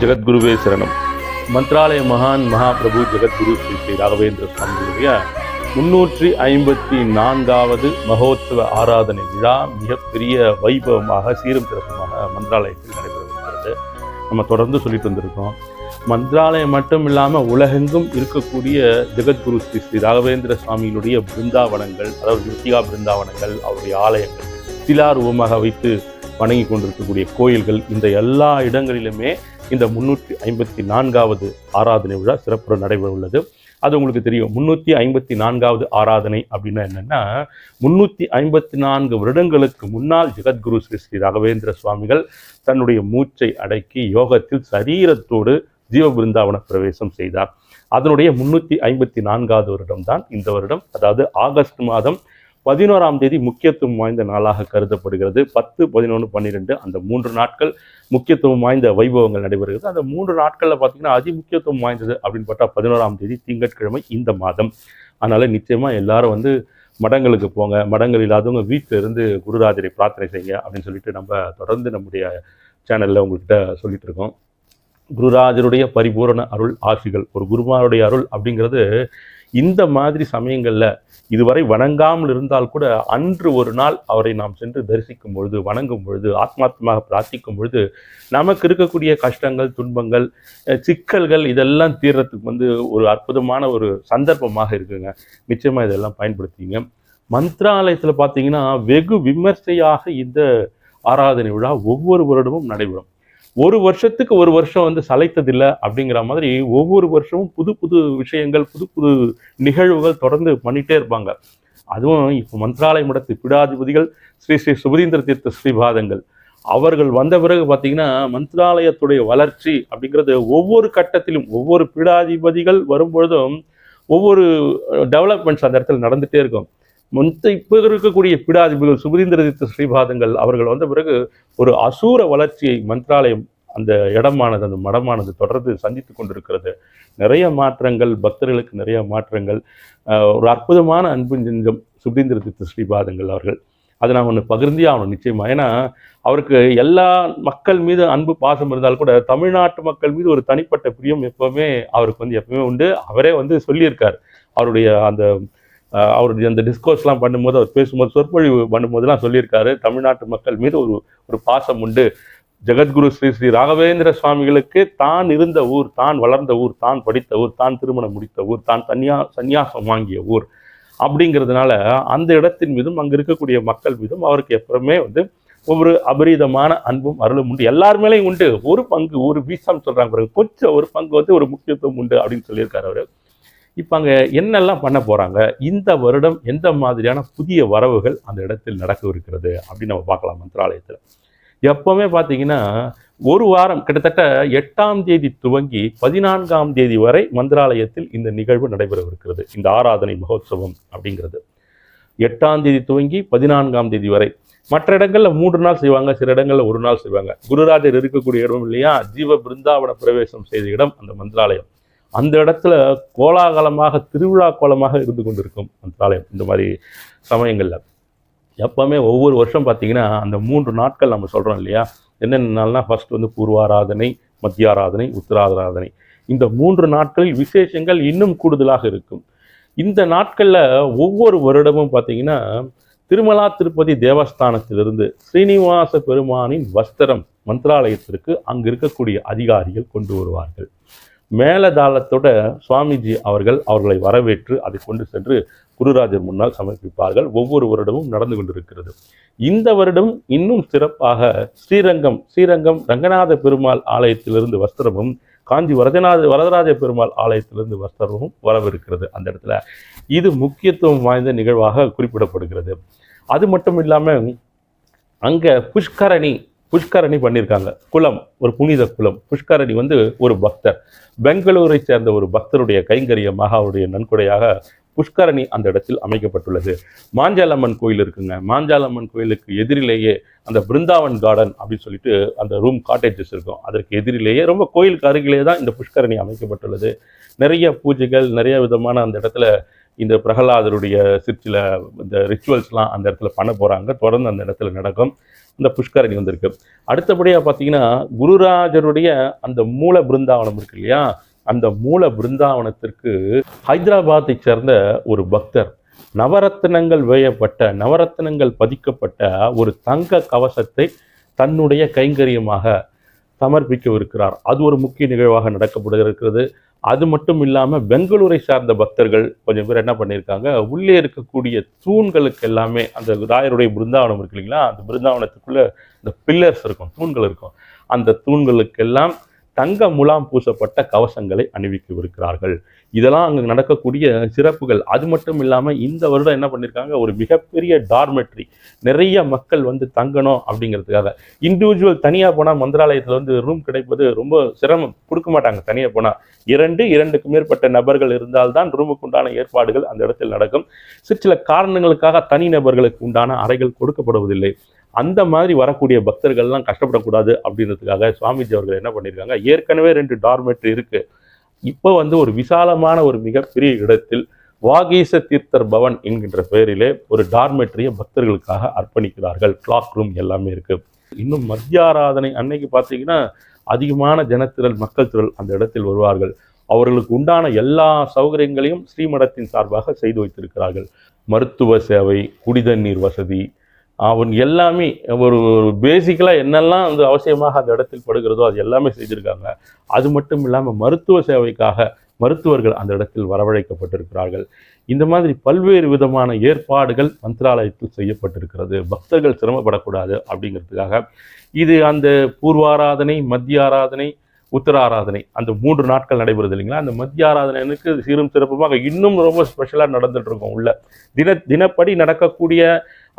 ஜெகத்குருவே சரணம். மந்த்ராலய மகான் மகாபிரபு ஜெகத்குரு ஸ்ரீ ஸ்ரீ ராகவேந்திர சுவாமிகளுடைய முன்னூற்றி ஐம்பத்தி நான்காவது மகோத்சவ ஆராதனை விழா மிகப்பெரிய வைபவமாக சீரும் சிறப்புமாக மந்திராலயத்தில் நடைபெறுகிறது நம்ம தொடர்ந்து சொல்லிட்டு வந்திருக்கோம். மந்திராலயம் மட்டும் இல்லாமல் உலகெங்கும் இருக்கக்கூடிய ஜெகத்குரு ஸ்ரீ ஸ்ரீ ராகவேந்திர சுவாமியினுடைய பிருந்தாவனங்கள் அதாவது விருத்திகா பிருந்தாவனங்கள் அவருடைய ஆலயங்கள் சிலாரூபமாக வைத்து வணங்கி கொண்டிருக்கக்கூடிய கோயில்கள் இந்த எல்லா இடங்களிலுமே இந்த முன்னூற்றி ஐம்பத்தி நான்காவது ஆராதனை விழா சிறப்புற நடைபெற உள்ளது. அது உங்களுக்கு தெரியும். முன்னூற்றி ஐம்பத்தி நான்காவது ஆராதனை அப்படின்னா என்னென்னா முன்னூற்றி ஐம்பத்தி நான்கு வருடங்களுக்கு முன்னால் ஜெகத்குரு ஸ்ரீ ஸ்ரீ ராகவேந்திர சுவாமிகள் தன்னுடைய மூச்சை அடக்கி யோகத்தில் சரீரத்தோடு ஜீவ பிருந்தாவன பிரவேசம் செய்தார். அதனுடைய முன்னூற்றி ஐம்பத்தி நான்காவது வருடம் தான் இந்த வருடம். அதாவது ஆகஸ்ட் மாதம் பதினோராம் தேதி முக்கியத்துவம் வாய்ந்த நாளாக கருதப்படுகிறது. பத்து பதினொன்று பன்னிரெண்டு அந்த மூன்று நாட்கள் முக்கியத்துவம் வாய்ந்த வைபவங்கள் நடைபெறுகிறது. அந்த மூன்று நாட்களில் பார்த்தீங்கன்னா அதி முக்கியத்துவம் வாய்ந்தது அப்படின்னு பார்த்தா பதினோராம் தேதி திங்கட்கிழமை இந்த மாதம். அதனால் நிச்சயமாக எல்லாரும் வந்து மடங்களுக்கு போங்க. மடங்கள் இல்லாதவங்க வீட்டில் இருந்து குருராஜரை பிரார்த்தனை செய்யுங்க அப்படின்னு சொல்லிட்டு நம்ம தொடர்ந்து நம்முடைய சேனலில் உங்கள்கிட்ட சொல்லிட்டு இருக்கோம். குருராஜருடைய பரிபூரண அருள் ஆசிகள். ஒரு குருமாருடைய அருள் அப்படிங்கிறது இந்த மாதிரி சமயங்களில் இதுவரை வணங்காமல் இருந்தால் கூட அன்று ஒரு நாள் அவரை நாம் சென்று தரிசிக்கும் பொழுது வணங்கும் பொழுது ஆத்மாத்மாக பிரார்த்திக்கும் பொழுது நமக்கு இருக்கக்கூடிய கஷ்டங்கள் துன்பங்கள் சிக்கல்கள் இதெல்லாம் தீர்றதுக்கு வந்து ஒரு அற்புதமான ஒரு சந்தர்ப்பமாக இருக்குங்க. நிச்சயமாக இதெல்லாம் பயன்படுத்திங்க மந்திராலயத்தில் பார்த்தீங்கன்னா வெகு விமர்சையாக இந்த ஆராதனை விழா ஒவ்வொரு வருடமும் நடைபெறும். ஒரு வருஷத்துக்கு ஒரு வருஷம் வந்து சளைத்ததில்லை அப்படிங்கிற மாதிரி ஒவ்வொரு வருஷமும் புது புது விஷயங்கள் புது புது நிகழ்வுகள் தொடர்ந்து பண்ணிகிட்டே இருப்பாங்க. அதுவும் இப்போ மந்திராலய மடத்து பீடாதிபதிகள் ஸ்ரீ ஸ்ரீ சுபதீந்திர தீர்த்த ஸ்ரீபாதங்கள். அவர்கள் வந்த பிறகு பார்த்தீங்கன்னா மந்திராலயத்துடைய வளர்ச்சி அப்படிங்கிறது ஒவ்வொரு கட்டத்திலும் ஒவ்வொரு பீடாதிபதிகள் வரும்பொழுதும் ஒவ்வொரு டெவலப்மெண்ட்ஸ் அந்த இடத்துல நடந்துகிட்டே இருக்கும். மொத்த இப்போ இருக்கக்கூடிய பீடாதிபதிகள் சுபதீந்திரதித்த ஸ்ரீபாதங்கள் அவர்கள் வந்த பிறகு ஒரு அசூர வளர்ச்சியை மந்திராலயம் அந்த இடமானது அந்த மடமானது தொடர்ந்து சந்தித்து கொண்டிருக்கிறது. நிறைய மாற்றங்கள் பக்தர்களுக்கு நிறைய மாற்றங்கள் ஒரு அற்புதமான அன்பு நெஞ்சம் சுபீந்திர ஸ்ரீபாதங்கள் அவர்கள். அதை நான் ஒன்று பகிர்ந்தே ஆகணும் நிச்சயமா. ஏன்னா அவருக்கு எல்லா மக்கள் மீது அன்பு பாசம் இருந்தால் கூட தமிழ்நாட்டு மக்கள் மீது ஒரு தனிப்பட்ட பிரியம் எப்பவுமே அவருக்கு வந்து எப்பவுமே உண்டு. அவரே வந்து சொல்லியிருக்கார். அவருடைய அந்த அவருடைய அந்த டிஸ்கோர்ஸ்லாம் பண்ணும்போது அவர் பேசும்போது சொற்பொழிவு பண்ணும்போதெல்லாம் சொல்லியிருக்காரு. தமிழ்நாட்டு மக்கள் மீது ஒரு ஒரு பாசம் உண்டு. ஜெகத்குரு ஸ்ரீ ஸ்ரீ ராகவேந்திர சுவாமிகளுக்கு தான் இருந்த ஊர் தான் வளர்ந்த ஊர் தான் படித்த ஊர் தான் திருமணம் முடித்த ஊர் தான் தன்யா சந்நியாசம் வாங்கிய ஊர் அப்படிங்கிறதுனால அந்த இடத்தின் மீதும் அங்கே இருக்கக்கூடிய மக்கள் மீதும் அவருக்கு எப்பவுமே வந்து ஒவ்வொரு அபரீதமான அன்பும் அருளும் உண்டு. எல்லார் மேலேயும் உண்டு. ஒரு பங்கு ஒரு வீசம் சொல்கிறாங்க பாருங்க. கொஞ்சம் ஒரு பங்கு வந்து ஒரு முக்கியத்துவம் உண்டு அப்படின்னு சொல்லியிருக்காரு அவர். இப்போ அங்கே என்னெல்லாம் பண்ண போகிறாங்க இந்த வருடம் எந்த மாதிரியான புதிய வரவுகள் அந்த இடத்தில் நடக்கவிருக்கிறது அப்படின்னு நம்ம பார்க்கலாம் மந்திராலயத்தில். எப்போவுமே பார்த்தீங்கன்னா ஒரு வாரம் கிட்டத்தட்ட எட்டாம் தேதி துவங்கி பதினான்காம் தேதி வரை மந்திராலயத்தில் இந்த நிகழ்வு நடைபெறவிருக்கிறது. இந்த ஆராதனை மகோத்சவம் அப்படிங்கிறது. எட்டாம் தேதி துவங்கி பதினான்காம் தேதி வரை. மற்ற இடங்களில் மூன்று நாள் செய்வாங்க சில இடங்களில் ஒரு நாள் செய்வாங்க. குருராஜர் இருக்கக்கூடிய இடம் இல்லையா? ஜீவ பிருந்தாவன பிரவேசம் செய்த இடம் அந்த மந்திராலயம். அந்த இடத்துல கோலாகலமாக திருவிழா கோலமாக இருந்து கொண்டிருக்கும் மந்திராலயம் இந்த மாதிரி சமயங்களில். எப்போவுமே ஒவ்வொரு வருஷம் பார்த்தீங்கன்னா அந்த மூன்று நாட்கள் நம்ம சொல்கிறோம் இல்லையா? என்னென்ன நாள்னா ஃபர்ஸ்ட் வந்து பூர்வாராதனை மத்தியாராதனை உத்தராராதனை இந்த மூன்று நாட்களில் விசேஷங்கள் இன்னும் கூடுதலாக இருக்கும். இந்த நாட்களில் ஒவ்வொரு வருடமும் பார்த்தீங்கன்னா திருமலா திருப்பதி தேவஸ்தானத்திலிருந்து ஸ்ரீனிவாச பெருமானின் வஸ்திரம் மந்திராலயத்திற்கு அங்கு இருக்கக்கூடிய அதிகாரிகள் கொண்டு வருவார்கள். மேலதாளத்தோட சுவாமிஜி அவர்கள் அவர்களை வரவேற்று அதை கொண்டு சென்று குருராஜர் முன்னால் சமர்ப்பிப்பார்கள். ஒவ்வொரு வருடமும் நடந்து கொண்டிருக்கிறது. இந்த வருடம் இன்னும் சிறப்பாக ஸ்ரீரங்கம் ஸ்ரீரங்கம் ரங்கநாத பெருமாள் ஆலயத்திலிருந்து வஸ்திரமும் காஞ்சி வரதநாத வரதராஜ பெருமாள் ஆலயத்திலிருந்து வஸ்திரமும் வரவிருக்கிறது அந்த இடத்துல. இது முக்கியத்துவம் வாய்ந்த நிகழ்வாக குறிப்பிடப்படுகிறது. அது மட்டும் இல்லாமல் அங்கே புஷ்கரணி புஷ்கரணி பண்ணியிருக்காங்க குளம் ஒரு புனித குளம். புஷ்கரணி வந்து ஒரு பக்தர். பெங்களூரை சேர்ந்த ஒரு பக்தருடைய கைங்கரியமாக அவருடைய நன்கொடையாக புஷ்கரணி அந்த இடத்தில் அமைக்கப்பட்டுள்ளது. மாஞ்சாலம்மன் கோயில் இருக்குங்க. மாஞ்சாலம்மன் கோயிலுக்கு எதிரிலேயே அந்த பிருந்தாவன் கார்டன் அப்படின்னு சொல்லிட்டு அந்த ரூம் காட்டேஜஸ் இருக்கும். அதற்கு எதிரிலேயே ரொம்ப கோயிலுக்கு அருகிலே தான் இந்த புஷ்கரணி அமைக்கப்பட்டுள்ளது. நிறைய பூஜைகள் நிறைய விதமான அந்த இடத்துல இந்த பிரகலாதருடைய சிற்சில இந்த ரிச்சுவல்ஸ்லாம் அந்த இடத்துல பண்ண போகிறாங்க தொடர்ந்து அந்த இடத்துல நடக்கும். இந்த புஷ்கரணி வந்திருக்கு. அடுத்தபடியாக பார்த்தீங்கன்னா குருராஜருடைய அந்த மூல பிருந்தாவனம் இருக்கு இல்லையா? அந்த மூல பிருந்தாவனத்திற்கு ஹைதராபாத்தை சேர்ந்த ஒரு பக்தர் நவரத்தினங்கள் வேயப்பட்ட நவரத்தினங்கள் பதிக்கப்பட்ட ஒரு தங்க கவசத்தை தன்னுடைய கைங்கரியமாக சமர்ப்பிக்கவிருக்கிறார். அது ஒரு முக்கிய நிகழ்வாக நடக்கப்பட இருக்கிறது அது மட்டும் இல்லாமல் பெங்களூரை சார்ந்த பக்தர்கள் கொஞ்சம் பேர் என்ன பண்ணியிருக்காங்க உள்ளே இருக்கக்கூடிய தூண்களுக்கு எல்லாமே அந்த ராயருடைய பிருந்தாவனம் இருக்கு இல்லைங்களா? அந்த பிருந்தாவனத்துக்குள்ளே இந்த பில்லர்ஸ் இருக்கும் தூண்கள் இருக்கும். அந்த தூண்களுக்கெல்லாம் தங்க முலாம் பூசப்பட்ட கவசங்களை அணிவிக்கவிருக்கிறார்கள். இதெல்லாம் அங்கே நடக்கக்கூடிய சிறப்புகள். அது மட்டும் இல்லாமல் இந்த வருடம் என்ன பண்ணியிருக்காங்க ஒரு மிகப்பெரிய டார்மெட்ரி நிறைய மக்கள் வந்து தங்கணும் அப்படிங்கிறதுக்காக. இண்டிவிஜுவல் தனியாக போனால் மந்திராலயத்தில் வந்து ரூம் கிடைப்பது ரொம்ப சிரமம். கொடுக்க மாட்டாங்க தனியாக போனால் இரண்டு இரண்டுக்கு மேற்பட்ட நபர்கள் இருந்தால்தான் ரூமுக்கு உண்டான ஏற்பாடுகள் அந்த இடத்தில் நடக்கும். சிற்சில காரணங்களுக்காக தனி நபர்களுக்கு உண்டான அறைகள் கொடுக்கப்படுவதில்லை. அந்த மாதிரி வரக்கூடிய பக்தர்கள்லாம் கஷ்டப்படக்கூடாது அப்படின்றதுக்காக சுவாமிஜி அவர்கள் என்ன பண்ணியிருக்காங்க? ஏற்கனவே ரெண்டு டார்மெட்ரி இருக்குது இப்போ வந்து ஒரு விசாலமான ஒரு மிகப்பெரிய இடத்தில் வாகீச தீர்த்தர் பவன் என்கின்ற பெயரிலே ஒரு டார்மெட்ரியை பக்தர்களுக்காக அர்ப்பணிக்கிறார்கள். கிளாக் ரூம் எல்லாமே இருக்குது இன்னும் மத்திய ஆராதனை அன்னைக்கு பார்த்தீங்கன்னா அதிகமான ஜனத்திரள் மக்கள் திரள் அந்த இடத்தில் வருவார்கள். அவர்களுக்கு உண்டான எல்லா சௌகரியங்களையும் ஸ்ரீமடத்தின் சார்பாக செய்து வைத்திருக்கிறார்கள். மருத்துவ சேவை குடிதண்ணீர் வசதி அவன் எல்லாமே ஒரு பேசிக்கலாக என்னெல்லாம் வந்து அவசியமாக அந்த இடத்தில் படுகிறதோ அது எல்லாமே செய்திருக்காங்க. அது மட்டும் இல்லாமல் மருத்துவ சேவைக்காக மருத்துவர்கள் அந்த இடத்தில் வரவழைக்கப்பட்டிருக்கிறார்கள். இந்த மாதிரி பல்வேறு விதமான ஏற்பாடுகள் மந்திராலயத்தில் செய்யப்பட்டிருக்கிறது. பக்தர்கள் சிரமப்படக்கூடாது அப்படிங்கிறதுக்காக. இது அந்த பூர்வாராதனை மத்திய ஆராதனை உத்தர ஆராதனை அந்த மூன்று நாட்கள் நடைபெறுது இல்லைங்களா? அந்த மத்திய ஆராதனைக்கு சீரும் சிறப்புமாக இன்னும் ரொம்ப ஸ்பெஷலாக நடந்துட்டு இருக்கும் உள்ள. தின தினப்படி நடக்கக்கூடிய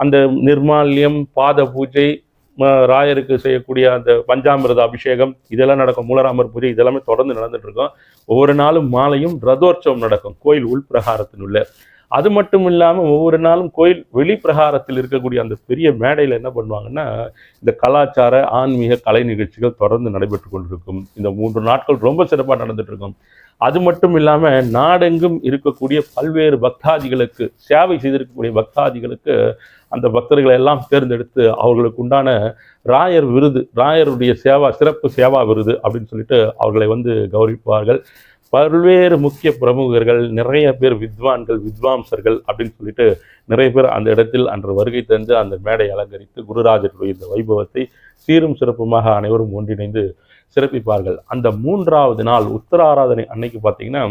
அந்த நிர்மால்யம் பாத பூஜை ம- ராயருக்கு செய்யக்கூடிய அந்த பஞ்சாமிரத அபிஷேகம் இதெல்லாம் நடக்கும். மூலராமர் பூஜை இதெல்லாமே தொடர்ந்து நடந்துட்டு இருக்கும். ஒவ்வொரு நாளும் மாலையும் ரதோற்சவம் நடக்கும். கோயில் உள்பிரகாரத்தினுள்ள அது மட்டும் இல்லாமல் ஒவ்வொரு நாளும் கோயில் வெளிப்பிரகாரத்தில் இருக்கக்கூடிய அந்த பெரிய மேடையில் என்ன பண்ணுவாங்கன்னா இந்த கலாச்சார ஆன்மீக கலை நிகழ்ச்சிகள் தொடர்ந்து நடைபெற்று கொண்டிருக்கும். இந்த மூன்று நாட்கள் ரொம்ப சிறப்பாக நடந்துட்டு இருக்கும் அது மட்டும் இல்லாமல் நாடெங்கும் இருக்கக்கூடிய பல்வேறு பக்தாதிகளுக்கு சேவை செய்திருக்கக்கூடிய பக்தாதிகளுக்கு அந்த பக்தர்களை எல்லாம் தேர்ந்தெடுத்து அவர்களுக்கு உண்டான ராயர் விருது ராயருடைய சேவா சிறப்பு சேவா விருது அப்படின்னு சொல்லிட்டு அவர்களை வந்து கௌரவிப்பார்கள். பல்வேறு முக்கிய பிரமுகர்கள் நிறைய பேர் வித்வான்கள் வித்வாம்சர்கள் அப்படின்னு சொல்லிட்டு நிறைய பேர் அந்த இடத்தில் அன்று வருகை தந்து அந்த மேடை அலங்கரித்து குருராஜருடைய இந்த வைபவத்தை சீரும் சிறப்புமாக அனைவரும் ஒன்றிணைந்து சிறப்பிப்பார்கள். அந்த மூன்றாவது நாள் உத்தராராதனை அன்னைக்கு பார்த்தீங்கன்னா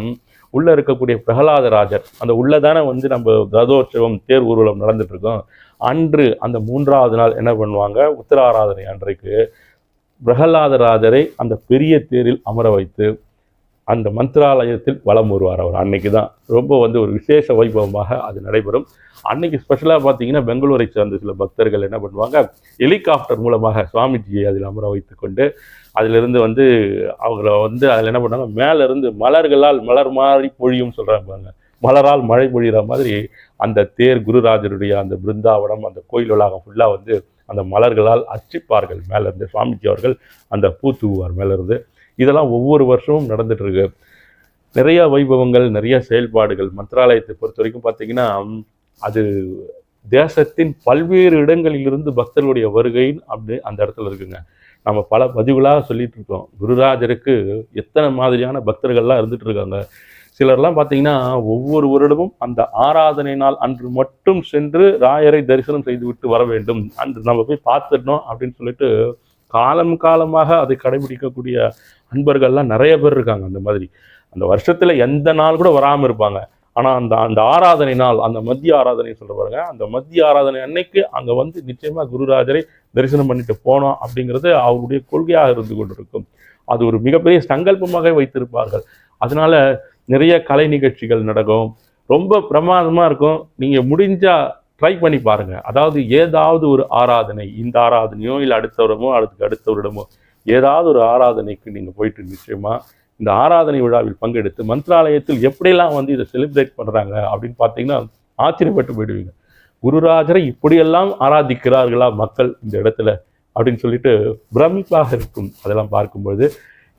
உள்ளே இருக்கக்கூடிய பிரகலாதராஜர் அந்த உள்ளதானே வந்து நம்ம ரதோற்சவம் தேர் ஊர்வலம் நடந்துட்டுருக்கோம் அன்று அந்த மூன்றாவது நாள் என்ன பண்ணுவாங்க? உத்தராராதனை அன்றைக்கு பிரகலாதராஜரை அந்த பெரிய தேரில் அமர வைத்து அந்த மந்திராலயத்தில் வலம் வருவார் அவர். அன்னைக்கு தான் ரொம்ப வந்து ஒரு விசேஷ வைபவமாக அது நடைபெறும். அன்னைக்கு ஸ்பெஷலாக பார்த்தீங்கன்னா பெங்களூரை சேர்ந்த சில பக்தர்கள் என்ன பண்ணுவாங்க ஹெலிகாப்டர் மூலமாக சுவாமிஜியை அதில் அமர வைத்து கொண்டு அதிலிருந்து வந்து அவங்கள வந்து அதில் என்ன பண்ணாங்க மேலேருந்து மலர்களால் மலர் மாதிரி பொழியும் சொல்கிறாங்க மலரால் மழை பொழிகிற மாதிரி அந்த தேர் குருராஜருடைய அந்த பிருந்தாவனம் அந்த கோயில் வளாகம் ஃபுல்லாக வந்து அந்த மலர்களால் அர்ச்சிப்பார்கள். மேலேருந்து சுவாமிஜி அவர்கள் அந்த பூ தூவுவார் இருந்து இதெல்லாம் ஒவ்வொரு வருஷமும் நடந்துட்டு இருக்கு நிறையா வைபவங்கள் நிறைய செயல்பாடுகள். மந்திராலயத்தை பொறுத்த வரைக்கும் பார்த்தீங்கன்னா அது தேசத்தின் பல்வேறு இடங்களிலிருந்து பக்தர்களுடைய வருகைன்னு அப்படி அந்த இடத்துல இருக்குங்க. நம்ம பல பதிவுகளாக சொல்லிட்டு இருக்கோம் குருராஜருக்கு எத்தனை மாதிரியான பக்தர்கள்லாம் இருந்துட்டு இருக்காங்க சிலர்லாம் பார்த்தீங்கன்னா ஒவ்வொரு வருடமும் அந்த ஆராதனை நாள் அன்று மட்டும் சென்று ராயரை தரிசனம் செய்துவிட்டு வர வேண்டும். அன்று நம்ம போய் பார்த்துடணும் அப்படின்னு சொல்லிட்டு காலம் காலமாக அதை கடைபிடிக்கக்கூடிய அன்பர்கள்லாம் நிறைய பேர் இருக்காங்க அந்த மாதிரி. அந்த வருஷத்தில் எந்த நாள் கூட வராமல் இருப்பாங்க. ஆனால் அந்த அந்த ஆராதனை நாள் அந்த மத்திய ஆராதனை சொல்கிற பாருங்க அந்த மத்திய ஆராதனை அன்னைக்கு அங்கே வந்து நிச்சயமாக குருராஜரை தரிசனம் பண்ணிட்டு போனோம் அப்படிங்கிறது அவருடைய கொள்கையாக இருந்து கொண்டிருக்கும். அது ஒரு மிகப்பெரிய சங்கல்பமாக வைத்திருப்பார்கள். அதனால நிறைய கலை நிகழ்ச்சிகள் நடக்கும். ரொம்ப பிரமாதமாக இருக்கும். நீங்கள் முடிஞ்சால் ட்ரை பண்ணி பாருங்க. அதாவது ஏதாவது ஒரு ஆராதனை இந்த ஆராதனையோ இல்லை அடுத்த வருடமோ அடுத்தவரிடமோ அடுத்த வருடமோ ஏதாவது ஒரு ஆராதனைக்கு நீங்கள் போயிட்டு நிச்சயமா இந்த ஆராதனை விழாவில் பங்கெடுத்து மந்திராலயத்தில் எப்படியெல்லாம் வந்து இதை செலிப்ரேட் பண்ணுறாங்க அப்படின்னு பார்த்தீங்கன்னா ஆச்சரியப்பட்டு போயிடுவீங்க. குருராஜரை இப்படியெல்லாம் ஆராதிக்கிறார்களா மக்கள் இந்த இடத்துல? அப்படின்னு சொல்லிட்டு பிரமிப்பாக இருக்கும். அதெல்லாம் பார்க்கும்பொழுது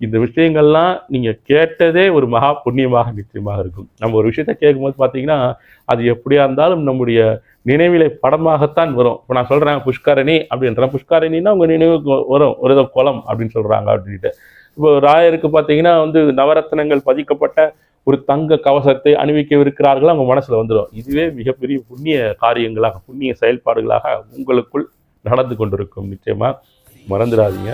இந்த விஷயங்கள்லாம் நீங்கள் கேட்டதே ஒரு மகா புண்ணியமாக நிச்சயமாக இருக்கும். நம்ம ஒரு விஷயத்தை கேட்கும்போது பார்த்தீங்கன்னா அது எப்படியா இருந்தாலும் நம்முடைய நினைவிலை படமாகத்தான் வரும். இப்போ நான் சொல்கிறேன் புஷ்கரணி அப்படின்றேன். புஷ்கரணின்னா உங்கள் நினைவுக்கு வரும். ஒரு ஏதோ குளம் அப்படின்னு சொல்கிறாங்க அப்படின்ட்டு. இப்போ ராயருக்கு பார்த்தீங்கன்னா வந்து நவரத்னங்கள் பதிக்கப்பட்ட ஒரு தங்க கவசத்தை அணிவிக்கவிருக்கிறார்கள் அவங்க மனசில் வந்துடும். இதுவே மிகப்பெரிய புண்ணிய காரியங்களாக புண்ணிய செயல்பாடுகளாக உங்களுக்குள் நடந்து கொண்டிருக்கும். நிச்சயமாக மறந்துடாதீங்க.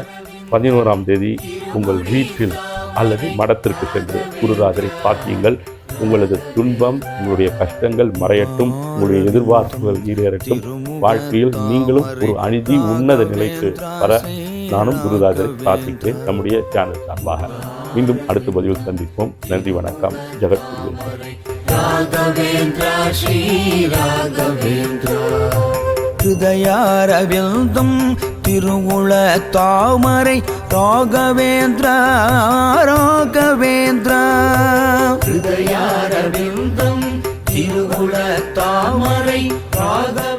பதினோராம் தேதி உங்கள் வீட்டில் அல்லது மடத்திற்கு சென்று குருராஜரை பார்ப்பீங்கள் உங்களது துன்பம் உங்களுடைய கஷ்டங்கள் மறையட்டும் உங்களுடைய எதிர்பார்ப்புகள் ஈடேறட்டும். வாழ்க்கையில் நீங்களும் ஒரு அநீதி உன்னத நிலைக்கு வர நானும் குருராஜரை பிரார்த்திக்கிறேன் நம்முடைய சேனல் சார்பாக. மீண்டும் அடுத்த பதிவில் சந்திப்போம். நன்றி வணக்கம். ஜெகத்குரு ராகவேந்திரா திருவுள தாமரை ராகவேந்திரா ராகவேந்திரா. ஹிருதயாரவிந்தம் திருகுல தாமரை ராகவே